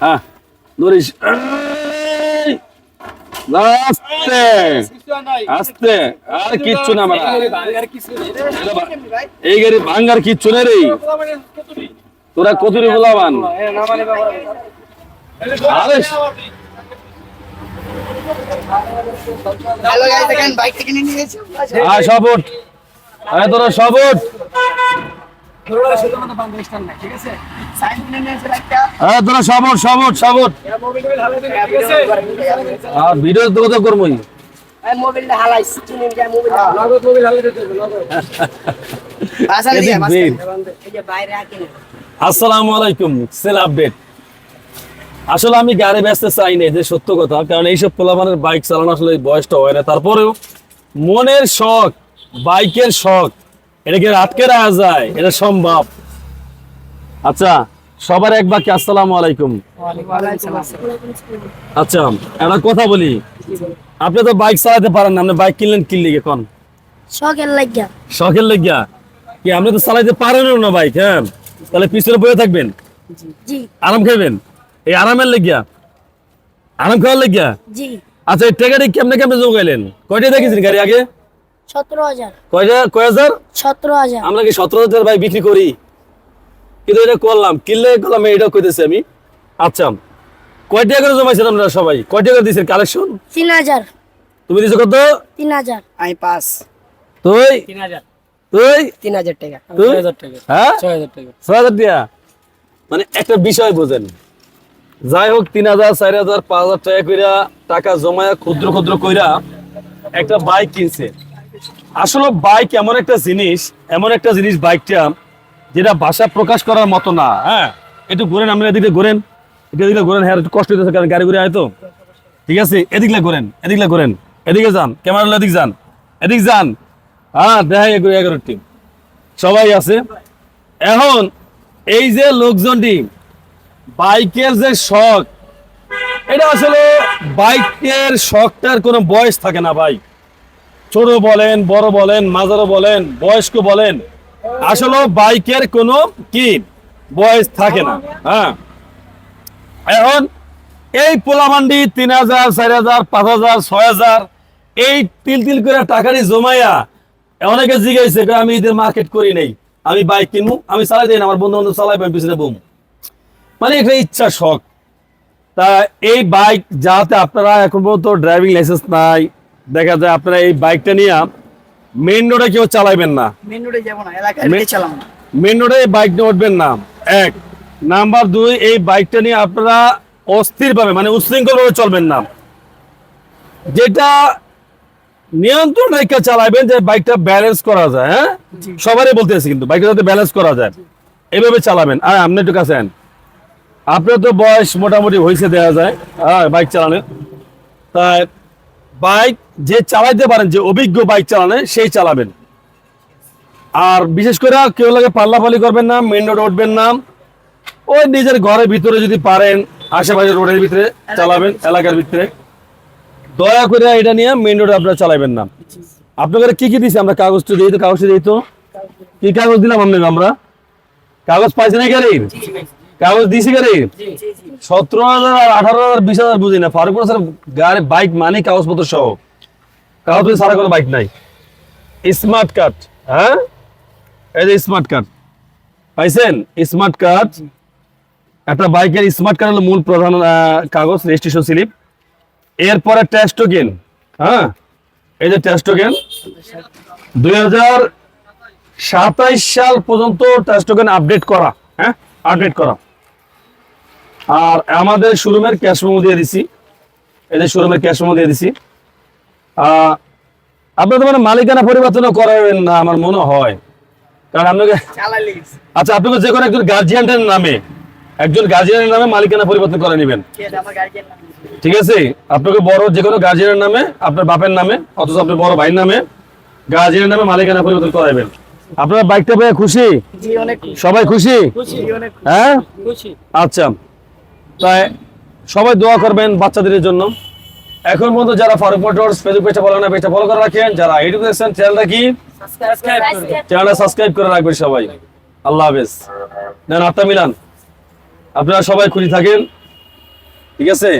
হ্যাঁ ধরিস! আস্তে আস্তে আর কিচ্ছু না মারা এই গাড়ি ভাঙ্গার কিচ্ছু নেই রে। তোরা কতুরি বলাবান আরে। হ্যালো গাইস দেখেন বাইক থেকে নিয়ে নিয়েছি। আয় সব উঠ। আয় তোরা সব উঠ। সাইন কিনে নিয়েছে বাইকটা তোরা সব উঠ সব উঠ সব উঠ আর ভিডিও তো তো করবই? এই মোবাইলটা হালাইছ চিনি যা মোবাইল বাসা এদিক দিয়ে বাসা বের। এই যে বাইরে আকিনে আসসালামু আলাইকুম সেল আপডেট। আসলে আমি গাড়ি ব্যস্ত চাই না যে সত্য কথা। কারণ এইসব পোলাপানের বাইক চালানো আসলে বয়সটা হয় না। তারপরেও মনের শখ বাইকের শখ এটাকে আটকে রাখা যায়? এটা সম্ভব? আচ্ছা সবার এক বাক্যে আসসালামু আলাইকুম। আচ্ছা একটা কথা বলি। আপনি তো বাইক চালাতে পারেন না আপনি বাইক কিনলেন কিনলি এখন শখের লাগিয়া। শখের লেগিয়া? কি আপনি তো চালাইতে পারেনও না বাইক হ্যাঁ? তাহলে পিছনে বয়ে থাকবেন। আরাম খাইবেন? এই আরামের লেগিয়া? আরাম খাওয়ার লেগিয়া? আচ্ছা এই টাকাটি কেমনে কেমনে যোগাইলেন কয়টা দেখেছেন গাড়ি আগে? সতেরো হাজার। কয়টা কয় হাজার? সতেরো হাজার। আমরা কি সতেরো হাজার বাইক বিক্রি করি? কিন্তু এটা করলাম কিনলে করলাম এটা কইতেছি আমি। আচ্ছা কয় টাকা করে জমাইছেন আপনারা সবাই? কয় টাকা করে দিয়েছেন কালেকশন তিন হাজার। তুমি দিছো কত? তিন হাজার। আমি পাস তুই? তিন হাজার। তুই? তিন হাজার টাকা। তুই? টাকা। হ্যাঁ? ছয় হাজার টাকা। ছয় হাজার দিয়া? মানে একটা বিষয় বোঝেন। যাই হোক তিন হাজার চার হাজার পাঁচ হাজার টাকা কইরা টাকা জমায়া ক্ষুদ্র ক্ষুদ্র কইরা একটা বাইক কিনছে। আসলে বাইক এমন একটা জিনিস এমন একটা জিনিস বাইকটা যেটা ভাষা প্রকাশ করার মতো না। হ্যাঁ। একটু ঘুরেন আমরা এদিকে ঘুরেন। এদিকে ঘুরেন হ্যাঁ একটু কষ্ট হইতেছে কারণ গাড়ি ঘুরে আয় তো। ঠিক আছে? এদিকে ঘুরেন এদিকে ঘুরেন। এদিকে যান ক্যামেরা এদিক যান। এদিক যান। হ্যাঁ দেখাই এগুলো এগারো টিম সবাই আছে? এখন এই যে লোকজনটি বাইকের যে শখ এটা আসলে বাইকের শখটার কোনো বয়স থাকে না ভাই। ছোট বলেন বড় বলেন মাঝারো বলেন বয়স্ক বলেন। আসলে বাইকের কোনো কি বয়স থাকে না। হ্যাঁ। এখন এই পোলামান্ডি তিন হাজার, চার হাজার, পাঁচ হাজার, ছয় হাজার, এই তিল তিল করে টাকাটি জমাইয়া অনেকে করে, আমি এদের মার্কেট করি নাই, আমি বাইক কিনবো, আমি চালাই দিই না, আমার বন্ধু বান্ধব চালাই আমি পিছনে বম। মানে একটা ইচ্ছা শখ। তা এই বাইক যাতে আপনারা এখন পর্যন্ত ড্রাইভিং লাইসেন্স নাই, দেখা যায় আপনারা এই বাইকটা নিয়ে মেইন রোডে কেউ চালাইবেন না। মেন রোডে যাব না এলাকায় চালাম না। মেন রোডে বাইক নিয়ে উঠবেন না। এক। নাম্বার দুই এই বাইকটা নিয়ে আপনারা অস্থির ভাবে মানে উশৃঙ্খল ভাবে চলবেন না। যেটা নিয়ন্ত্রণ রেখে চালাবেন যে বাইকটা ব্যালেন্স করা যায় হ্যাঁ? সবারই বলতে বলতেছি কিন্তু বাইকটা যাতে ব্যালেন্স করা যায়। এইভাবে চালাবেন। আর আপনি একটু কাছে আন। আপনার তো বয়স মোটামুটি হয়েছে দেওয়া যায়। হ্যাঁ বাইক চালানোর। তাই বাইক যে চালাইতে পারেন যে অভিজ্ঞ বাইক চালানে সেই চালাবেন। আর বিশেষ করে কেউ লাগে পাল্লাপালি করবেন না মেন রোড উঠবেন না। ওই নিজের ঘরের ভিতরে যদি পারেন আশেপাশে রোডের ভিতরে চালাবেন এলাকার ভিতরে। দয়া করে এটা নিয়ে মেন রোডে আপনারা চালাবেন না। আপনাদের কি কি দিছি? আমরা কাগজটা দিই তো কাগজটা দিই তো। কি কাগজ দিলাম আপনাকে আমরা? কাগজ পাইছে না গাড়ির কাগজ দিছি গাড়ির সতেরো হাজার আর আঠারো হাজার বিশ হাজার বুঝি না। ফারুক স্যার গাড়ি বাইক মানে কাগজপত্র সহ। কাগজ সারা কোনো বাইক নাই। স্মার্ট কার্ড হ্যাঁ? এই যে স্মার্ট কার্ড। পাইছেন? Smart card. একটা বাইকের স্মার্ট কার্ড হলো মূল প্রধান কাগজ রেজিস্ট্রেশন স্লিপ এরপরে টেস্ট টোকেন হ্যাঁ? এই যে টেস্ট টোকেন দুই হাজার সাতাইশ সাল পর্যন্ত টেস্ট টোকেন আপডেট করা হ্যাঁ? আপডেট করা। আর আমাদের শোরুমের ক্যাশ মেমো দিয়ে দিছি। এই যে শোরুমের ক্যাশ মেমো দিয়ে দিছি। আপনাদের মানে মালিকানা পরিবর্তন করাবেন না আমার মনে হয়। কারণ আপনাকে আচ্ছা আপনাকে যে কোনো একজন গার্জিয়ানের নামে একজন গার্জিয়ানের নামে মালিকানা পরিবর্তন করে নেবেন। ঠিক আছে? আপনাকে বড় যে কোনো গার্জিয়ানের নামে আপনার বাপের নামে অথচ আপনার বড় ভাইয়ের নামে গার্জিয়ানের নামে মালিকানা পরিবর্তন করাবেন। আপনার বাইকটা পেয়ে খুশি? সবাই খুশি? হ্যাঁ? আচ্ছা। তাই সবাই দোয়া করবেন বাচ্চাদের জন্য। এখন পর্যন্ত যারা ফারুক মোটরস ফেসবুক পেজটা ফলো না পেজটা ফলো করে রাখেন যারা এডুকেশন দেখছেন চ্যানেলটা কি? চ্যানেলটা সাবস্ক্রাইব করে রাখবেন সবাই। আল্লাহ হাফেজ। নেন আত্মা মিলান। আপনারা সবাই খুশি থাকেন। ঠিক আছে?